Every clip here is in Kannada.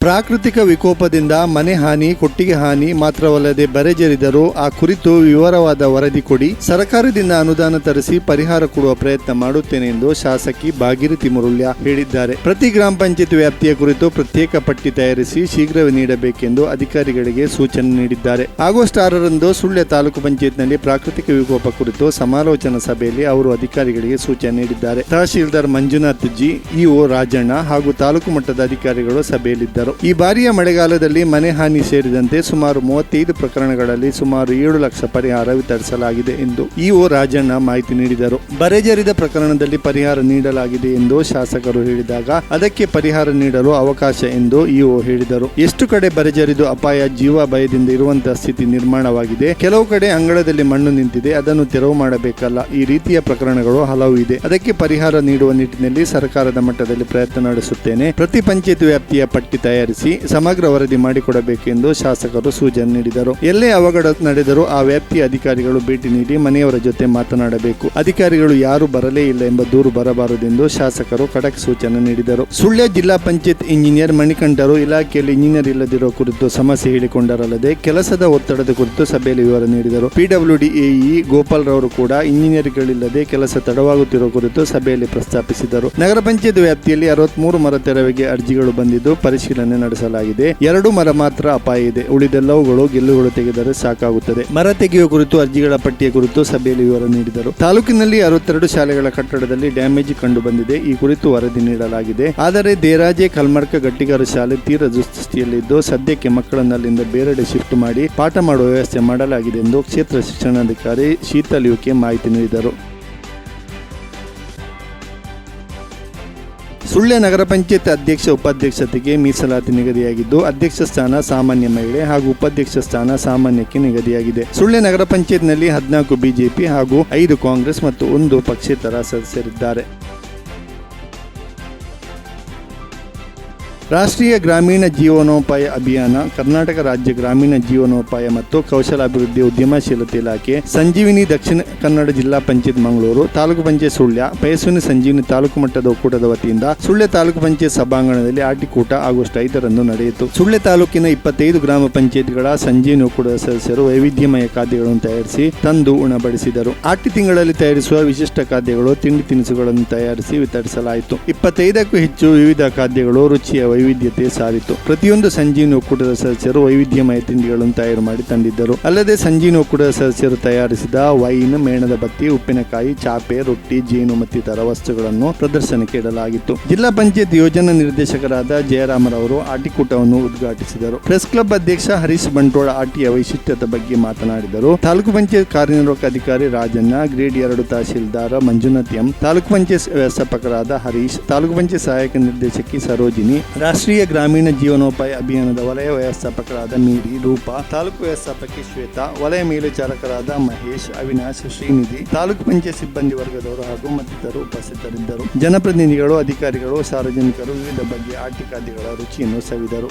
ಪ್ರಾಕೃತಿಕ ವಿಕೋಪದಿಂದ ಮನೆ ಹಾನಿ, ಕೊಟ್ಟಿಗೆ ಹಾನಿ ಮಾತ್ರವಲ್ಲದೆ ಬರೆಜರಿದರೂ ಆ ಕುರಿತು ವಿವರವಾದ ವರದಿ ಕೊಡಿ. ಸರ್ಕಾರದಿಂದ ಅನುದಾನ ತರಿಸಿ ಪರಿಹಾರ ಕೊಡುವ ಪ್ರಯತ್ನ ಮಾಡುತ್ತೇನೆ ಎಂದು ಶಾಸಕಿ ಭಾಗೀರಥಿ ಮುರುಳ್ಯ ಹೇಳಿದ್ದಾರೆ. ಪ್ರತಿ ಗ್ರಾಮ ಪಂಚಾಯತ್ ವ್ಯಾಪ್ತಿಯ ಕುರಿತು ಪ್ರತ್ಯೇಕ ಪಟ್ಟಿ ತಯಾರಿಸಿ ಶೀಘ್ರವೇ ನೀಡಬೇಕೆಂದು ಅಧಿಕಾರಿಗಳಿಗೆ ಸೂಚನೆ ನೀಡಿದ್ದಾರೆ. ಆಗಸ್ಟ್ ಆರರಂದು ಸುಳ್ಯ ತಾಲೂಕು ಪಂಚಾಯತ್ನಲ್ಲಿ ಪ್ರಾಕೃತಿಕ ವಿಕೋಪ ಕುರಿತು ಸಮಾಲೋಚನಾ ಸಭೆಯಲ್ಲಿ ಅವರು ಅಧಿಕಾರಿಗಳಿಗೆ ಸೂಚನೆ ನೀಡಿದ್ದಾರೆ. ತಹಶೀಲ್ದಾರ್ ಮಂಜುನಾಥ್ ಜಿ, ಇಒ ರಾಜಣ್ಣ ಹಾಗೂ ತಾಲೂಕು ಮಟ್ಟದ ಅಧಿಕಾರಿಗಳು ಸಭೆಯಲ್ಲಿದ್ದರು. ಈ ಬಾರಿಯ ಮಳೆಗಾಲದಲ್ಲಿ ಮನೆ ಹಾನಿ ಸೇರಿದಂತೆ ಸುಮಾರು ಮೂವತ್ತೈದು ಪ್ರಕರಣಗಳಲ್ಲಿ ಸುಮಾರು ಏಳು ಲಕ್ಷ ಪರಿಹಾರ ವಿತರಿಸಲಾಗಿದೆ ಎಂದು ಇಒ ರಾಜಣ್ಣ ಮಾಹಿತಿ ನೀಡಿದರು. ಬರೆಜರಿದ ಪ್ರಕರಣದಲ್ಲಿ ಪರಿಹಾರ ನೀಡಲಾಗಿದೆ ಎಂದು ಶಾಸಕರು ಹೇಳಿದಾಗ ಅದಕ್ಕೆ ಪರಿಹಾರ ನೀಡಲು ಅವಕಾಶ ಎಂದು ಇಒ ಹೇಳಿದರು. ಎಷ್ಟು ಕಡೆ ಬರೆಜರಿದು ಅಪಾಯ ಜೀವ ಭಯದಿಂದ ಇರುವಂತಹ ಸ್ಥಿತಿ ನಿರ್ಮಾಣವಾಗಿದೆ. ಕೆಲವು ಕಡೆ ಅಂಗಳದಲ್ಲಿ ಮಣ್ಣು ನಿಂತಿದೆ. ಅದನ್ನು ತೆರವು ಮಾಡಬೇಕಲ್ಲ. ಈ ರೀತಿಯ ಪ್ರಕರಣಗಳು ಹಲವು ಇದೆ. ಅದಕ್ಕೆ ಪರಿಹಾರ ನೀಡುವ ನಿಟ್ಟಿನಲ್ಲಿ ಸರ್ಕಾರದ ಮಟ್ಟದಲ್ಲಿ ಪ್ರಯತ್ನ ನಡೆಸುತ್ತೇನೆ. ಪ್ರತಿ ಪಂಚಾಯತ್ ವ್ಯಾಪ್ತಿಯ ಪಟ್ಟಿ ತಯಾರಿಸಿ ಸಮಗ್ರ ವರದಿ ಮಾಡಿಕೊಡಬೇಕೆಂದು ಶಾಸಕರು ಸೂಚನೆ ನೀಡಿದರು. ಎಲ್ಲೇ ಅವಘಡ ನಡೆದರೂ ಆ ವ್ಯಾಪ್ತಿಯ ಅಧಿಕಾರಿಗಳು ಭೇಟಿ ನೀಡಿ ಮನೆಯವರ ಜೊತೆ ಮಾತನಾಡಬೇಕು. ಅಧಿಕಾರಿಗಳು ಯಾರು ಬರಲೇ ಇಲ್ಲ ಎಂಬ ದೂರು ಬರಬಾರದೆಂದು ಶಾಸಕರು ಖಡಕ್ ಸೂಚನೆ ನೀಡಿದರು. ಸುಳ್ಯ ಜಿಲ್ಲಾ ಪಂಚಾಯತ್ ಇಂಜಿನಿಯರ್ ಮಣಿಕಂಠರು ಇಲಾಖೆಯಲ್ಲಿ ಇಂಜಿನಿಯರ್ ಇಲ್ಲದಿರುವ ಕುರಿತು ಸಮಸ್ಯೆ ಹೇಳಿಕೊಂಡರಲ್ಲದೆ ಕೆಲಸದ ಒತ್ತಡದ ಕುರಿತು ಸಭೆಯಲ್ಲಿ ವಿವರ ನೀಡಿದರು. ಪಿಡಬ್ಲ್ಯೂಡಿ ಎಇ ಗೋಪಾಲ್ ರವರು ಕೂಡ ಇಂಜಿನಿಯರ್ಗಳಿಲ್ಲದೆ ಕೆಲಸ ತಡವಾಗುತ್ತಿರುವ ಕುರಿತು ಸಭೆಯಲ್ಲಿ ಪ್ರಸ್ತಾಪಿಸಿದರು. ನಗರ ಪಂಚಾಯತ್ ವ್ಯಾಪ್ತಿಯಲ್ಲಿ ಅರವತ್ಮೂರು ಮರ ತೆರವಿಗೆ ಅರ್ಜಿಗಳು ಬಂದಿದ್ದು, ಪರಿಶೀಲನೆ ನಡೆಸಲಾಗಿದೆ. ಎರಡು ಮರ ಮಾತ್ರ ಅಪಾಯ ಇದೆ. ಉಳಿದೆಲ್ಲವುಗಳು ಗೆಲ್ಲುಗಳು ತೆಗೆದರೆ ಸಾಕಾಗುತ್ತದೆ. ಮರ ತೆಗೆಯುವ ಕುರಿತು ಅರ್ಜಿಗಳ ಪಟ್ಟಿಯ ಕುರಿತು ಸಭೆಯಲ್ಲಿ ವಿವರ ನೀಡಿದರು. ತಾಲೂಕಿನಲ್ಲಿ ಅರವತ್ತೆರಡು ಶಾಲೆಗಳ ಕಟ್ಟಡದಲ್ಲಿ ಡ್ಯಾಮೇಜ್ ಕಂಡು ಬಂದಿದೆ ಈ ಕುರಿತು ವರದಿ ನೀಡಲಾಗಿದೆ. ಆದರೆ ದೇರಾಜೆ ಕಲ್ಮರ್ಕ ಗಟ್ಟಿಗಾರ ಶಾಲೆ ತೀರ ದುಸ್ಥಿತಿಯಲ್ಲಿದ್ದು, ಸದ್ಯಕ್ಕೆ ಮಕ್ಕಳನ್ನು ಅಲ್ಲಿಂದ ಬೇರೆಡೆ ಶಿಫ್ಟ್ ಮಾಡಿ ಪಾಠ ಮಾಡುವ ವ್ಯವಸ್ಥೆ ಮಾಡಲಾಗಿದೆ ಎಂದು ಕ್ಷೇತ್ರ ಶಿಕ್ಷಣಾಧಿಕಾರಿ ಶೀತಲ್ ಯುಕೆ ಮಾಹಿತಿ ನೀಡಿದರು. ಸುಳ್ಯ ನಗರ ಪಂಚಾಯತ್ ಅಧ್ಯಕ್ಷ ಉಪಾಧ್ಯಕ್ಷತೆಗೆ ಮೀಸಲಾತಿ ನಿಗದಿಯಾಗಿದ್ದು, ಅಧ್ಯಕ್ಷ ಸ್ಥಾನ ಸಾಮಾನ್ಯ ಮಹಿಳೆ ಹಾಗೂ ಉಪಾಧ್ಯಕ್ಷ ಸ್ಥಾನ ಸಾಮಾನ್ಯಕ್ಕೆ ನಿಗದಿಯಾಗಿದೆ. ಸುಳ್ಯ ನಗರ ಪಂಚಾಯತ್ನಲ್ಲಿ ಹದಿನಾಲ್ಕು ಬಿಜೆಪಿ ಹಾಗೂ ಐದು ಕಾಂಗ್ರೆಸ್ ಮತ್ತು ಒಂದು ಪಕ್ಷೇತರ ಸದಸ್ಯರಿದ್ದಾರೆ. ರಾಷ್ಟ್ರೀಯ ಗ್ರಾಮೀಣ ಜೀವನೋಪಾಯ ಅಭಿಯಾನ, ಕರ್ನಾಟಕ ರಾಜ್ಯ ಗ್ರಾಮೀಣ ಜೀವನೋಪಾಯ ಮತ್ತು ಕೌಶಲಾಭಿವೃದ್ಧಿ ಉದ್ಯಮಶೀಲತೆ ಇಲಾಖೆ, ಸಂಜೀವಿನಿ ದಕ್ಷಿಣ ಕನ್ನಡ ಜಿಲ್ಲಾ ಪಂಚಾಯತ್ ಮಂಗಳೂರು, ತಾಲೂಕು ಪಂಚಾಯತ್ ಸುಳ್ಯ ಪಯಸ್ವಿನಿ ಸಂಜೀವಿನಿ ತಾಲೂಕು ಮಟ್ಟದ ಒಕ್ಕೂಟದ ವತಿಯಿಂದ ಸುಳ್ಯ ತಾಲೂಕು ಪಂಚಾಯತ್ ಸಭಾಂಗಣದಲ್ಲಿ ಆಟಿಕೂಟ ಆಗಸ್ಟ್ ಐದರಂದು ನಡೆಯಿತು. ಸುಳ್ಯ ತಾಲೂಕಿನ ಇಪ್ಪತ್ತೈದು ಗ್ರಾಮ ಪಂಚಾಯತ್ಗಳ ಸಂಜೀವಿನಿ ಒಕ್ಕೂಟದ ಸದಸ್ಯರು ವೈವಿಧ್ಯಮಯ ಖಾದ್ಯಗಳನ್ನು ತಯಾರಿಸಿ ತಂದು ಉಣಬಡಿಸಿದರು. ಆಟಿ ತಿಂಗಳಲ್ಲಿ ತಯಾರಿಸುವ ವಿಶಿಷ್ಟ ಖಾದ್ಯಗಳು ತಿಂಡಿ ತಿನಿಸುಗಳನ್ನು ತಯಾರಿಸಿ ವಿತರಿಸಲಾಯಿತು. ಇಪ್ಪತ್ತೈದಕ್ಕೂ ಹೆಚ್ಚು ವಿವಿಧ ಖಾದ್ಯಗಳು ರುಚಿಯ ವೈವಿಧ್ಯತೆ ಸಾರಿತು. ಪ್ರತಿಯೊಂದು ಸಂಜೀವಿನಿ ಒಕ್ಕೂಟದ ಸದಸ್ಯರು ವೈವಿಧ್ಯಮಯ ತಿಂಡಿಗಳನ್ನು ತಯಾರು ಮಾಡಿ ತಂದಿದ್ದರು. ಅಲ್ಲದೆ ಸಂಜೀವಿನಿ ಒಕ್ಕೂಟದ ಸದಸ್ಯರು ತಯಾರಿಸಿದ ವೈನ್, ಮೇಣದ ಬತ್ತಿ, ಉಪ್ಪಿನಕಾಯಿ, ಚಾಪೆ, ರೊಟ್ಟಿ, ಜೇನು ಮತ್ತಿತರ ವಸ್ತುಗಳನ್ನು ಪ್ರದರ್ಶನಕ್ಕೆ ಇಡಲಾಗಿತ್ತು. ಜಿಲ್ಲಾ ಪಂಚಾಯತ್ ಯೋಜನಾ ನಿರ್ದೇಶಕರಾದ ಜಯರಾಮರವರು ಆಟಿಕೂಟವನ್ನು ಉದ್ಘಾಟಿಸಿದರು. ಪ್ರೆಸ್ ಕ್ಲಬ್ ಅಧ್ಯಕ್ಷ ಹರೀಶ್ ಬಂಟೋಳ ಆಟಿಯ ವೈಶಿಷ್ಟ್ಯದ ಬಗ್ಗೆ ಮಾತನಾಡಿದರು. ತಾಲೂಕು ಪಂಚಾಯತ್ ಕಾರ್ಯನಿರ್ವಾಹಕ ಅಧಿಕಾರಿ ರಾಜಣ್ಣ, ಗ್ರೇಡ್ ಎರಡು ತಹಶೀಲ್ದಾರ ಮಂಜುನಾಥ್ ಎಂ, ತಾಲೂಕು ಪಂಚಾಯತ್ ವ್ಯವಸ್ಥಾಪಕರಾದ ಹರೀಶ್, ತಾಲೂಕು ಪಂಚಾಯತ್ ಸಹಾಯಕ ನಿರ್ದೇಶಕಿ ಸರೋಜಿನಿ ರಾಷ್ಟ್ರೀಯ ಗ್ರಾಮೀಣ ಜೀವನೋಪಾಯ ಅಭಿಯಾನದ ವಲಯ ವ್ಯವಸ್ಥಾಪಕರಾದ ಮೀರಿ, ರೂಪಾ, ತಾಲೂಕು ವ್ಯವಸ್ಥಾಪಕಿ ಶ್ವೇತಾ, ವಲಯ ಮೇಲ್ವಿಚಾರಕರಾದ ಮಹೇಶ್, ಅವಿನಾಶ್, ಶ್ರೀನಿಧಿ, ತಾಲೂಕು ಪಂಚಾಯತ್ ಸಿಬ್ಬಂದಿ ವರ್ಗದವರು ಹಾಗೂ ಮತ್ತಿತರರು ಉಪಸ್ಥಿತರಿದ್ದರು. ಜನಪ್ರತಿನಿಧಿಗಳು, ಅಧಿಕಾರಿಗಳು, ಸಾರ್ವಜನಿಕರು, ವಿವಿಧ ಬಗೆಯ ಆಟಿಕಾದಿಗಳ ರುಚಿಯನ್ನು ಸವಿದರು.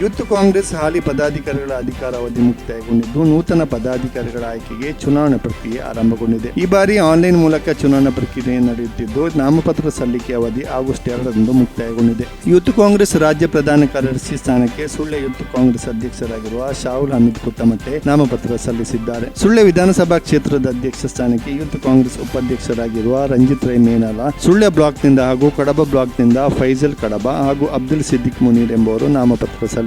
ಯೂತ್ ಕಾಂಗ್ರೆಸ್ ಹಾಲಿ ಪದಾಧಿಕಾರಿಗಳ ಅಧಿಕಾರಾವಧಿ ಮುಕ್ತಾಯಗೊಂಡಿದ್ದು, ನೂತನ ಪದಾಧಿಕಾರಿಗಳ ಆಯ್ಕೆಗೆ ಚುನಾವಣಾ ಪ್ರಕ್ರಿಯೆ ಆರಂಭಗೊಂಡಿದೆ. ಈ ಬಾರಿ ಆನ್ಲೈನ್ ಮೂಲಕ ಚುನಾವಣಾ ಪ್ರಕ್ರಿಯೆ ನಡೆಯುತ್ತಿದ್ದು, ನಾಮಪತ್ರ ಸಲ್ಲಿಕೆ ಅವಧಿ ಆಗಸ್ಟ್ ಎರಡರಂದು ಮುಕ್ತಾಯಗೊಂಡಿದೆ. ಯೂತ್ ಕಾಂಗ್ರೆಸ್ ರಾಜ್ಯ ಪ್ರಧಾನ ಕಾರ್ಯದರ್ಶಿ ಸ್ಥಾನಕ್ಕೆ ಸುಳ್ಳೆ ಯೂತ್ ಕಾಂಗ್ರೆಸ್ ಅಧ್ಯಕ್ಷರಾಗಿರುವ ಶಾಹುಲ್ ಹಮೀದ್ ಕುತ್ತಮಟ್ಟೆ ನಾಮಪತ್ರ ಸಲ್ಲಿಸಿದ್ದಾರೆ. ಸುಳ್ಳೆ ವಿಧಾನಸಭಾ ಕ್ಷೇತ್ರದ ಅಧ್ಯಕ್ಷ ಸ್ಥಾನಕ್ಕೆ ಯೂತ್ ಕಾಂಗ್ರೆಸ್ ಉಪಾಧ್ಯಕ್ಷರಾಗಿರುವ ರಂಜಿತ್ ರೈ ಮೇನಾಲ ಬ್ಲಾಕ್ ಬ್ಲಾಕ್ನಿಂದ ಹಾಗೂ ಕಡಬ ಬ್ಲಾಕ್ನಿಂದ ಫೈಜಲ್ ಕಡಬ ಹಾಗೂ ಅಬ್ದುಲ್ ಸಿದ್ದಿಕ್ ಮುನೀರ್ ಎಂಬುವರು ನಾಮಪತ್ರ ಸಲ್ಲಿಸಿದ್ದಾರೆ.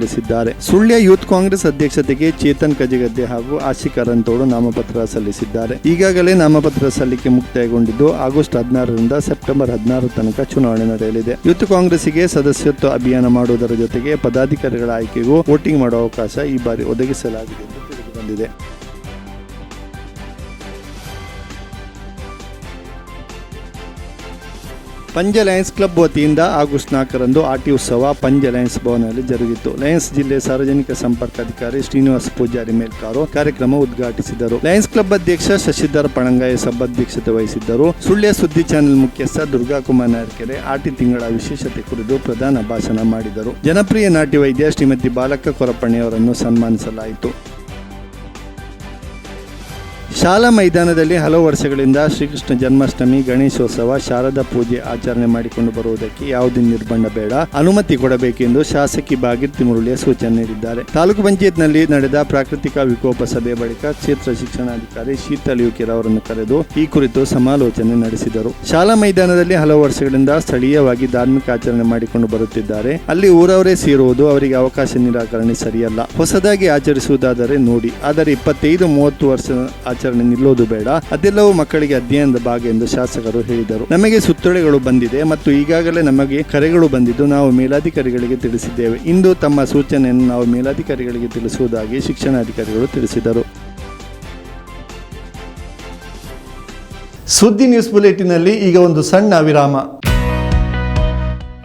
ಸುಳ್ಯ ಯೂತ್ ಕಾಂಗ್ರೆಸ್ ಅಧ್ಯಕ್ಷತೆಗೆ ಚೇತನ್ ಕಜಗದ್ದೆ ಹಾಗೂ ಆಶಿಕ್ ಅರಂತೋಡು ನಾಮಪತ್ರ ಸಲ್ಲಿಸಿದ್ದಾರೆ. ಈಗಾಗಲೇ ನಾಮಪತ್ರ ಸಲ್ಲಿಕೆ ಮುಕ್ತಾಯಗೊಂಡಿದ್ದು ಆಗಸ್ಟ್ ಹದಿನಾರರಿಂದ ಸೆಪ್ಟೆಂಬರ್ ಹದಿನಾರು ತನಕ ಚುನಾವಣೆ ನಡೆಯಲಿದೆ. ಯೂತ್ ಕಾಂಗ್ರೆಸ್ಗೆ ಸದಸ್ಯತ್ವ ಅಭಿಯಾನ ಮಾಡುವುದರ ಜೊತೆಗೆ ಪದಾಧಿಕಾರಿಗಳ ಆಯ್ಕೆಗೂ ವೋಟಿಂಗ್ ಮಾಡುವ ಅವಕಾಶ ಈ ಬಾರಿ ಒದಗಿಸಲಾಗಿದೆ ಎಂದು ತಿಳಿದು ಪಂಜ ಲಯನ್ಸ್ ಕ್ಲಬ್ ವತಿಯಿಂದ ಆಗಸ್ಟ್ ನಾಲ್ಕರಂದು ಆಟಿ ಉತ್ಸವ ಪಂಜ ಲಯನ್ಸ್ ಭವನದಲ್ಲಿ ಜರುಗಿತು. ಲಯನ್ಸ್ ಜಿಲ್ಲೆ ಸಾರ್ವಜನಿಕ ಸಂಪರ್ಕ ಅಧಿಕಾರಿ ಶ್ರೀನಿವಾಸ ಪೂಜಾರಿ ಮೇಲ್ಕಾರು ಕಾರ್ಯಕ್ರಮ ಉದ್ಘಾಟಿಸಿದರು. ಲಯನ್ಸ್ ಕ್ಲಬ್ ಅಧ್ಯಕ್ಷ ಶಶಿಧರ್ ಪಣಂಗಾಯ ಸಭಾಧ್ಯಕ್ಷತೆ ವಹಿಸಿದ್ದರು. ಸುಳ್ಯ ಸುದ್ದಿ ಚಾನೆಲ್ ಮುಖ್ಯಸ್ಥ ದುರ್ಗಾ ಕುಮಾರ್ ನಾರ್ಕೆರೆ ಆಟಿ ತಿಂಗಳ ವಿಶೇಷತೆ ಕುರಿತು ಪ್ರಧಾನ ಭಾಷಣ ಮಾಡಿದರು. ಜನಪ್ರಿಯ ನಾಟಿ ವೈದ್ಯ ಶ್ರೀಮತಿ ಬಾಲಕ ಕೊರಪಣ್ಣೆಯವರನ್ನು ಸನ್ಮಾನಿಸಲಾಯಿತು. ಶಾಲಾ ಮೈದಾನದಲ್ಲಿ ಹಲವು ವರ್ಷಗಳಿಂದ ಶ್ರೀಕೃಷ್ಣ ಜನ್ಮಾಷ್ಟಮಿ, ಗಣೇಶೋತ್ಸವ, ಶಾರದಾ ಪೂಜೆ ಆಚರಣೆ ಮಾಡಿಕೊಂಡು ಬರುವುದಕ್ಕೆ ಯಾವುದೇ ನಿರ್ಬಂಧ ಬೇಡ. ಅನುಮತಿ ಕೊಡಬೇಕೆಂದು ಶಾಸಕಿ ಭಾಗೀರ್ತಿ ಮುರುಳಿಯ ಸೂಚನೆ ನೀಡಿದ್ದಾರೆ. ತಾಲೂಕು ಪಂಚಾಯತ್ನಲ್ಲಿ ನಡೆದ ಪ್ರಾಕೃತಿಕ ವಿಕೋಪ ಸಭೆ ಬಳಿಕ ಕ್ಷೇತ್ರ ಶಿಕ್ಷಣಾಧಿಕಾರಿ ಶೀತಲ್ ಯುಕಿರ್ ಅವರನ್ನು ಕರೆದು ಈ ಕುರಿತು ಸಮಾಲೋಚನೆ ನಡೆಸಿದರು. ಶಾಲಾ ಮೈದಾನದಲ್ಲಿ ಹಲವು ವರ್ಷಗಳಿಂದ ಸ್ಥಳೀಯವಾಗಿ ಧಾರ್ಮಿಕ ಆಚರಣೆ ಮಾಡಿಕೊಂಡು ಬರುತ್ತಿದ್ದಾರೆ. ಅಲ್ಲಿ ಊರವರೇ ಸೇರುವುದು ಅವರಿಗೆ ಅವಕಾಶ ನಿರಾಕರಣೆ ಸರಿಯಲ್ಲ. ಹೊಸದಾಗಿ ಆಚರಿಸುವುದಾದರೆ ನೋಡಿ. ಆದರೆ ಇಪ್ಪತ್ತೈದು, ಮೂವತ್ತು ವರ್ಷ ಆಚರಣೆ ನಿಲ್ಲೋದು ಬೇಡ. ಅದೆಲ್ಲವೂ ಮಕ್ಕಳಿಗೆ ಅಧ್ಯಯನದ ಭಾಗ ಎಂದು ಶಾಸಕರು ಹೇಳಿದರು. ನಮಗೆ ಸುತ್ತೋಲೆಗಳು ಬಂದಿದೆ ಮತ್ತು ಈಗಾಗಲೇ ನಮಗೆ ಕರೆಗಳು ಬಂದಿದ್ದು ನಾವು ಮೇಲಾಧಿಕಾರಿಗಳಿಗೆ ತಿಳಿಸಿದ್ದೇವೆ. ಇಂದು ತಮ್ಮ ಸೂಚನೆಯನ್ನು ನಾವು ಮೇಲಾಧಿಕಾರಿಗಳಿಗೆ ತಿಳಿಸುವುದಾಗಿ ಶಿಕ್ಷಣಾಧಿಕಾರಿಗಳು ತಿಳಿಸಿದರು. ಸುದ್ದಿ ನ್ಯೂಸ್ ಬುಲೆಟಿನಲ್ಲಿ ಈಗ ಒಂದು ಸಣ್ಣ ವಿರಾಮ.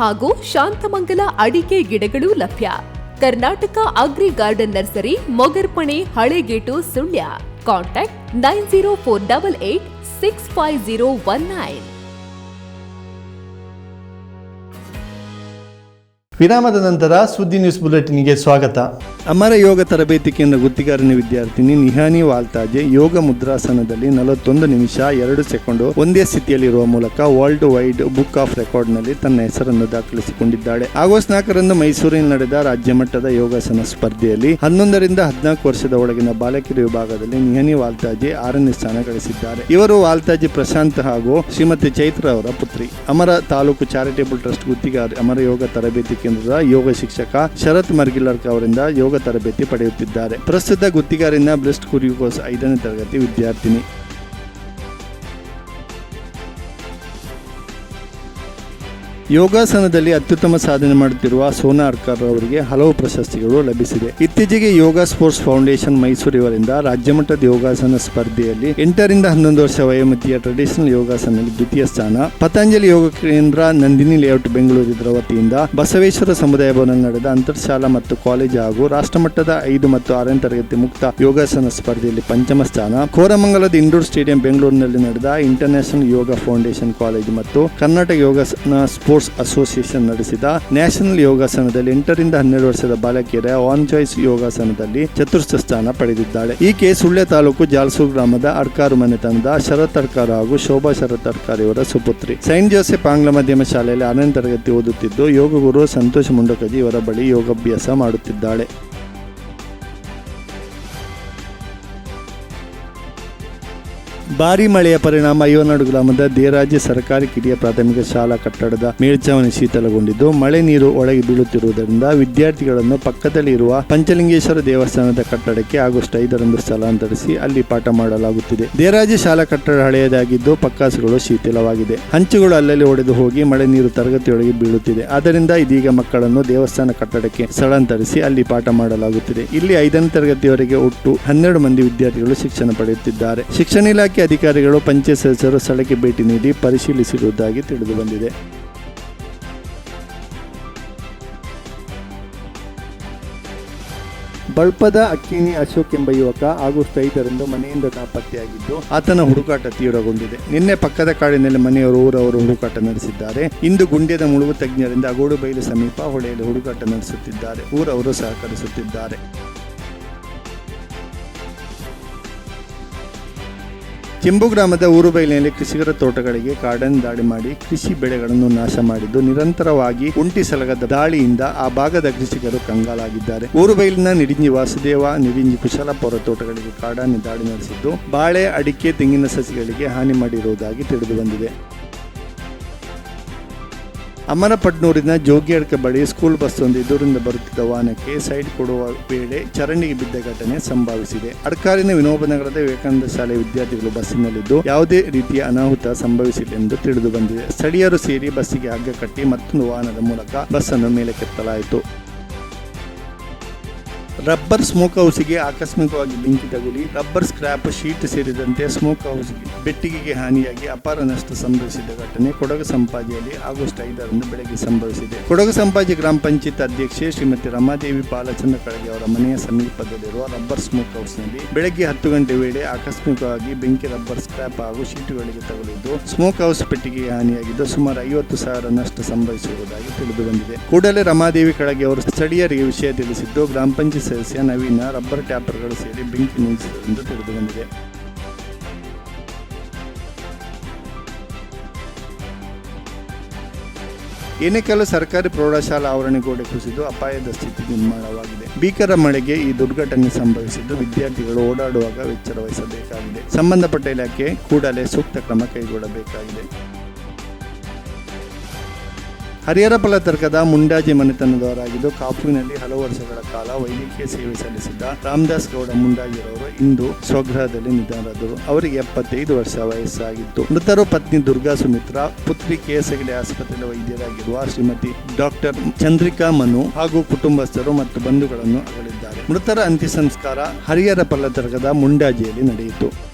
ಹಾಗೂ ಶಾಂತಮಂಗಲ ಅಡಿಕೆ ಗಿಡಗಳು ಲಭ್ಯ. Karnataka agri garden nursery, Mogarpane Halegate Sullia. Contact nine zero four double eight six five zero one nine. ವಿರಾಮದ ನಂತರ ಸುದ್ದಿ ನ್ಯೂಸ್ ಬುಲೆಟಿನ್ಗೆ ಸ್ವಾಗತ. ಅಮರ ಯೋಗ ತರಬೇತಿ ಕೇಂದ್ರ ಗುತ್ತಿಗಾರನ ವಿದ್ಯಾರ್ಥಿನಿ ನಿಹಾನಿ ವಾಲ್ತಾಜೆ ಯೋಗ ಮುದ್ರಾಸನದಲ್ಲಿ ನಲವತ್ತೊಂದು ನಿಮಿಷ ಎರಡು ಸೆಕೆಂಡು ಒಂದೇ ಸ್ಥಿತಿಯಲ್ಲಿರುವ ಮೂಲಕ ವರ್ಲ್ಡ್ ವೈಡ್ ಬುಕ್ ಆಫ್ ರೆಕಾರ್ಡ್ನಲ್ಲಿ ತನ್ನ ಹೆಸರನ್ನು ದಾಖಲಿಸಿಕೊಂಡಿದ್ದಾಳೆ. ಆಗಸ್ಟ್ ನಾಲ್ಕರಂದು ಮೈಸೂರಿನಲ್ಲಿ ನಡೆದ ರಾಜ್ಯ ಮಟ್ಟದ ಯೋಗಾಸನ ಸ್ಪರ್ಧೆಯಲ್ಲಿ ಹನ್ನೊಂದರಿಂದ ಹದಿನಾಲ್ಕು ವರ್ಷದ ಒಳಗಿನ ಬಾಲಕಿಯರ ವಿಭಾಗದಲ್ಲಿ ನಿಹಾನಿ ವಾಲ್ತಾಜೆ ಆರನೇ ಸ್ಥಾನ ಗಳಿಸಿದ್ದಾರೆ. ಇವರು ವಾಲ್ತಾಜಿ ಪ್ರಶಾಂತ್ ಹಾಗೂ ಶ್ರೀಮತಿ ಚೈತ್ರ ಅವರ ಪುತ್ರಿ. Amara taluk charitable trust Guttigar Amara yoga ತರಬೇತಿ ಕೇಂದ್ರದ ಯೋಗ ಶಿಕ್ಷಕ ಶರತ್ ಮರ್ಗಿಲರ್ಕ ಅವರಿಂದ ಯೋಗ ತರಬೇತಿ ಪಡೆಯುತ್ತಿದ್ದಾರೆ. ಪ್ರಸ್ತುತ ಗುತ್ತಿಗಾರಿನ ಬ್ರೆಸ್ಟ್ ಕುರಿಕೋಸ್ ಐದನೇ ತರಗತಿ ವಿದ್ಯಾರ್ಥಿನಿ. ಯೋಗಾಸನದಲ್ಲಿ ಅತ್ಯುತ್ತಮ ಸಾಧನೆ ಮಾಡುತ್ತಿರುವ ಸೋನಾರ್ಕರ್ ಅವರಿಗೆ ಹಲವು ಪ್ರಶಸ್ತಿಗಳು ಲಭಿಸಿದೆ. ಇತ್ತೀಚೆಗೆ ಯೋಗ ಸ್ಪೋರ್ಟ್ಸ್ ಫೌಂಡೇಶನ್ ಮೈಸೂರು ಇವರಿಂದ ರಾಜ್ಯಮಟ್ಟದ ಯೋಗಾಸನ ಸ್ಪರ್ಧೆಯಲ್ಲಿ ಎಂಟರಿಂದ ಹನ್ನೊಂದು ವರ್ಷ ವಯೋಮಿತಿಯ ಟ್ರೆಡಿಷನಲ್ ಯೋಗಾಸನದಲ್ಲಿ ದ್ವಿತೀಯ ಸ್ಥಾನ, ಪತಂಜಲಿ ಯೋಗ ಕೇಂದ್ರ ನಂದಿನಿ ಲೇಔಟ್ ಬೆಂಗಳೂರು ಇದರ ವತಿಯಿಂದ ಬಸವೇಶ್ವರ ಸಮುದಾಯ ಭವನ ನಡೆದ ಅಂತರ್ಶಾಲಾ ಮತ್ತು ಕಾಲೇಜು ಹಾಗೂ ರಾಷ್ಟ್ರಮಟ್ಟದ ಐದು ಮತ್ತು ಆರನೇ ತರಗತಿ ಮುಕ್ತ ಯೋಗಾಸನ ಸ್ಪರ್ಧೆಯಲ್ಲಿ ಪಂಚಮ ಸ್ಥಾನ, ಕೋರಮಂಗಲದ ಇಂಡೋರ್ ಸ್ಟೇಡಿಯಂ ಬೆಂಗಳೂರಿನಲ್ಲಿ ನಡೆದ ಇಂಟರ್ನ್ಯಾಷನಲ್ ಯೋಗ ಫೌಂಡೇಶನ್ ಕಾಲೇಜು ಮತ್ತು ಕರ್ನಾಟಕ ಯೋಗಾಸನ ಅಸೋಸಿಯೇಷನ್ ನಡೆಸಿದ ನ್ಯಾಷನಲ್ ಯೋಗಾಸನದಲ್ಲಿ ಎಂಟರಿಂದ ಹನ್ನೆರಡು ವರ್ಷದ ಬಾಲಕಿಯರ ಆನ್ ಚಾಯ್ಸ್ ಯೋಗಾಸನದಲ್ಲಿ ಚತುರ್ಥ ಸ್ಥಾನ ಪಡೆದಿದ್ದಾಳೆ. ಈಕೆ ಸುಳ್ಯ ತಾಲೂಕು ಜಾಲ್ಸೂರ್ ಗ್ರಾಮದ ಅಡ್ಕಾರು ಮನೆತನದ ಶರತ್ ಅಡ್ಕಾರ್ ಹಾಗೂ ಶೋಭಾ ಶರತ್ ಅಡ್ಕಾರ್ ಇವರ ಸುಪುತ್ರಿ. ಸೈಂಟ್ ಜೋಸೆಫ್ ಆಂಗ್ಲ ಮಾಧ್ಯಮ ಶಾಲೆಯಲ್ಲಿ ಆನಂದ ತರಗತಿ ಓದುತ್ತಿದ್ದು ಯೋಗ ಗುರು ಸಂತೋಷ್ ಮುಂಡಕಜಿ ಇವರ ಬಳಿ ಯೋಗಾಭ್ಯಾಸ ಮಾಡುತ್ತಿದ್ದಾಳೆ. ಭಾರಿ ಮಳೆಯ ಪರಿಣಾಮ ಐವನಾಡು ಗ್ರಾಮದ ದೇರಾಜ್ಯ ಸರ್ಕಾರಿ ಕಿರಿಯ ಪ್ರಾಥಮಿಕ ಶಾಲಾ ಕಟ್ಟಡದ ಮೇಲ್ಛಾವಣಿ ಶೀತಲಗೊಂಡಿದ್ದು, ಮಳೆ ನೀರು ಒಳಗೆ ಬೀಳುತ್ತಿರುವುದರಿಂದ ವಿದ್ಯಾರ್ಥಿಗಳನ್ನು ಪಕ್ಕದಲ್ಲಿ ಇರುವ ಪಂಚಲಿಂಗೇಶ್ವರ ದೇವಸ್ಥಾನದ ಕಟ್ಟಡಕ್ಕೆ ಆಗಸ್ಟ್ ಐದರಂದು ಸ್ಥಳಾಂತರಿಸಿ ಅಲ್ಲಿ ಪಾಠ ಮಾಡಲಾಗುತ್ತಿದೆ. ದೇರಾಜಿ ಶಾಲಾ ಕಟ್ಟಡ ಹಳೆಯದಾಗಿದ್ದು, ಪಕ್ಕಾಸುಗಳು ಶಿಥಿಲವಾಗಿದೆ. ಹಂಚುಗಳು ಅಲ್ಲಲ್ಲಿ ಒಡೆದು ಹೋಗಿ ಮಳೆ ನೀರು ತರಗತಿಯೊಳಗೆ ಬೀಳುತ್ತಿದೆ. ಆದ್ದರಿಂದ ಇದೀಗ ಮಕ್ಕಳನ್ನು ದೇವಸ್ಥಾನ ಕಟ್ಟಡಕ್ಕೆ ಸ್ಥಳಾಂತರಿಸಿ ಅಲ್ಲಿ ಪಾಠ ಮಾಡಲಾಗುತ್ತಿದೆ. ಇಲ್ಲಿ ಐದನೇ ತರಗತಿಯವರೆಗೆ ಒಟ್ಟು ಹನ್ನೆರಡು ಮಂದಿ ವಿದ್ಯಾರ್ಥಿಗಳು ಶಿಕ್ಷಣ ಪಡೆಯುತ್ತಿದ್ದಾರೆ. ಶಿಕ್ಷಣ ಇಲಾಖೆ ಅಧಿಕಾರಿಗಳು ಪಂಚಾಯತ್ ಸದಸ್ಯರು ಸ್ಥಳಕ್ಕೆ ಭೇಟಿ ನೀಡಿ ಪರಿಶೀಲಿಸಿರುವುದಾಗಿ ತಿಳಿದು ಬಂದಿದೆ. ಬಳ್ಪದ ಅಕ್ಕಿನಿ ಅಶೋಕ್ ಎಂಬ ಯುವಕ ಆಗಸ್ಟ್ ಐದರಂದು ಮನೆಯಿಂದ ನಾಪತ್ತೆಯಾಗಿದ್ದು ಆತನ ಹುಡುಕಾಟ ತೀವ್ರಗೊಂಡಿದೆ. ನಿನ್ನೆ ಪಕ್ಕದ ಕಾಡಿನಲ್ಲಿ ಮನೆಯವರು ಊರವರು ಹುಡುಕಾಟ ನಡೆಸಿದ್ದಾರೆ. ಇಂದು ಗುಂಡ್ಯದ ಮುಳುಗು ತಜ್ಞರಿಂದ ಅಗೋಡು ಬೈಲು ಸಮೀಪ ಹೊಳೆಯಲ್ಲಿ ಹುಡುಕಾಟ ನಡೆಸುತ್ತಿದ್ದಾರೆ. ಊರವರು ಸಹಕರಿಸುತ್ತಿದ್ದಾರೆ. ಕೆಂಬು ಗ್ರಾಮದ ಊರುಬೈಲಿನಲ್ಲಿ ಕೃಷಿಕರ ತೋಟಗಳಿಗೆ ಕಾಡನ್ನು ದಾಳಿ ಮಾಡಿ ಕೃಷಿ ಬೆಳೆಗಳನ್ನು ನಾಶ ಮಾಡಿದ್ದು ನಿರಂತರವಾಗಿ ಉಂಟಿ ಸಲಗದ ದಾಳಿಯಿಂದ ಆ ಭಾಗದ ಕೃಷಿಕರು ಕಂಗಾಲಾಗಿದ್ದಾರೆ. ಊರುಬೈಲಿನ ನಿಡಿಂಜಿ ವಾಸುದೇವ, ನಿಡಿಂಜಿ ಕುಶಲಪುರ ತೋಟಗಳಿಗೆ ಕಾಡಾನೆ ದಾಳಿ ನಡೆಸಿದ್ದು, ಬಾಳೆ, ಅಡಿಕೆ, ತೆಂಗಿನ ಸಸಿಗಳಿಗೆ ಹಾನಿ ಮಾಡಿರುವುದಾಗಿ ತಿಳಿದು ಬಂದಿದೆ. ಅಮರಪಟ್ನೂರಿನ ಜೋಗಿಯಡ್ಕ ಬಳಿ ಸ್ಕೂಲ್ ಬಸ್ ಒಂದು ಎದುರಿಂದ ಬರುತ್ತಿದ್ದ ವಾಹನಕ್ಕೆ ಸೈಡ್ ಕೊಡುವ ವೇಳೆ ಚರಂಡಿಗೆ ಬಿದ್ದ ಘಟನೆ ಸಂಭವಿಸಿದೆ. ಅಡ್ಕಾರಿನ ವಿನೋಬನಗರದ ವಿವೇಕಾನಂದ ಶಾಲೆ ವಿದ್ಯಾರ್ಥಿಗಳು ಬಸ್ಸಿನಲ್ಲಿದ್ದು ಯಾವುದೇ ರೀತಿಯ ಅನಾಹುತ ಸಂಭವಿಸಿದೆ ಎಂದು ತಿಳಿದು ಬಂದಿದೆ. ಸ್ಥಳೀಯರು ಸೇರಿ ಬಸ್ಸಿಗೆ ಹಗ್ಗ ಕಟ್ಟಿ ಮತ್ತೊಂದು ವಾಹನದ ಮೂಲಕ ಬಸ್ಸನ್ನು ಮೇಲಕ್ಕೆತ್ತಲಾಯಿತು. ರಬ್ಬರ್ ಸ್ಮೋಕ್ ಹೌಸ್ಗೆ ಆಕಸ್ಮಿಕವಾಗಿ ಬೆಂಕಿ ತಗುಲಿ, ರಬ್ಬರ್ ಸ್ಕ್ರಾಪ್ ಶೀಟ್ ಸೇರಿದಂತೆ ಸ್ಮೋಕ್ ಹೌಸ್ಗೆ ಬೆಟ್ಟಿಗೆಗೆ ಹಾನಿಯಾಗಿ ಅಪಾರ ನಷ್ಟ ಸಂಭವಿಸಿದ ಘಟನೆ ಕೊಡಗು ಸಂಪಾಜಿಯಲ್ಲಿ ಆಗಸ್ಟ್ ಐದರಂದು ಬೆಳಗ್ಗೆ ಸಂಭವಿಸಿದೆ. ಕೊಡಗು ಸಂಪಾಜಿ ಗ್ರಾಮ ಪಂಚಾಯತ್ ಅಧ್ಯಕ್ಷೆ ಶ್ರೀಮತಿ ರಮಾದೇವಿ ಬಾಲಚಂದ್ರ ಕಳಗೆ ಅವರ ಮನೆಯ ಸಮೀಪದಲ್ಲಿರುವ ರಬ್ಬರ್ ಸ್ಮೋಕ್ ಹೌಸ್ನಲ್ಲಿ ಬೆಳಗ್ಗೆ ಹತ್ತು ಗಂಟೆ ವೇಳೆ ಆಕಸ್ಮಿಕವಾಗಿ ಬೆಂಕಿ, ರಬ್ಬರ್ ಸ್ಕ್ರಾಪ್ ಹಾಗೂ ಶೀಟುಗಳಿಗೆ ತಗುಲಿದ್ದು ಸ್ಮೋಕ್ ಹೌಸ್ ಪೆಟ್ಟಿಗೆಗೆ ಹಾನಿಯಾಗಿದ್ದು ಸುಮಾರು ಐವತ್ತು ಸಾವಿರ ನಷ್ಟ ಸಂಭವಿಸಿರುವುದಾಗಿ ತಿಳಿದು ಬಂದಿದೆ ಕೂಡಲೇ ರಮಾದೇವಿ ಕಳಗೆ ಅವರು ಸ್ಥಳೀಯರಿಗೆ ವಿಷಯ ತಿಳಿಸಿದ್ದು, ಗ್ರಾಮ ಪಂಚಾಯತ್ ಸದಸ್ಯ ನವೀನ ರಬ್ಬರ್ ಟ್ಯಾಪರ್ಗಳು ಸೇರಿ ಬೆಂಕಿ ನಿಲ್ಲಿಸಿದರೆಂದು ತಿಳಿದು ಬಂದಿದೆ ಕೆಲವು ಸರ್ಕಾರಿ ಪ್ರೌಢಶಾಲಾ ಆವರಣ ಗೋಡೆ ಕುಸಿದು ಅಪಾಯದ ಸ್ಥಿತಿ ನಿರ್ಮಾಣವಾಗಿದೆ. ಭೀಕರ ಮಳೆಗೆ ಈ ದುರ್ಘಟನೆ ಸಂಭವಿಸಿದ್ದು ವಿದ್ಯಾರ್ಥಿಗಳು ಓಡಾಡುವಾಗ ಎಚ್ಚರ ವಹಿಸಬೇಕಾಗಿದೆ. ಸಂಬಂಧಪಟ್ಟ ಇಲಾಖೆ ಕೂಡಲೇ ಸೂಕ್ತ ಕ್ರಮ ಕೈಗೊಳ್ಳಬೇಕಾಗಿದೆ. ಹರಿಹರ ಫಲತರ್ಕದ ಮುಂಡಾಜಿ ಮನೆತನದವರಾಗಿದ್ದು ಕಾಪುವಿನಲ್ಲಿ ಹಲವು ವರ್ಷಗಳ ಕಾಲ ವೈದ್ಯಕೀಯ ಸೇವೆ ಸಲ್ಲಿಸಿದ್ದ ರಾಮದಾಸ್ ಗೌಡ ಮುಂಡಾಜಿರವರು ಇಂದು ಸ್ವಗೃಹದಲ್ಲಿ ನಿಧನರಾದರು. ಅವರಿಗೆ ಎಪ್ಪತ್ತೈದು ವರ್ಷ ವಯಸ್ಸಾಗಿತ್ತು. ಮೃತರು ಪತ್ನಿ ದುರ್ಗಾ ಸುಮಿತ್ರ, ಪುತ್ರಿ ಕೆಎಸ್ಗಡೆ ಆಸ್ಪತ್ರೆಯ ವೈದ್ಯರಾಗಿರುವ ಶ್ರೀಮತಿ ಡಾಕ್ಟರ್ ಚಂದ್ರಿಕಾ ಮನು ಹಾಗೂ ಕುಟುಂಬಸ್ಥರು ಮತ್ತು ಬಂಧುಗಳನ್ನು ಅಗಲಿದ್ದಾರೆ. ಮೃತರ ಅಂತ್ಯ ಸಂಸ್ಕಾರ ಹರಿಹರ ಫಲತರ್ಕದ ಮುಂಡಾಜಿಯಲ್ಲಿ ನಡೆಯಿತು.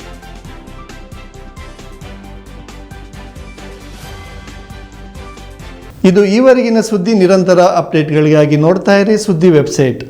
ಇದು ಈವರೆಗಿನ ಸುದ್ದಿ ನಿರಂತರ ಅಪ್ಡೇಟ್ಗಳಿಗಾಗಿ ನೋಡ್ತಾ ಇರಿ ಸುದ್ದಿ ವೆಬ್ಸೈಟ್.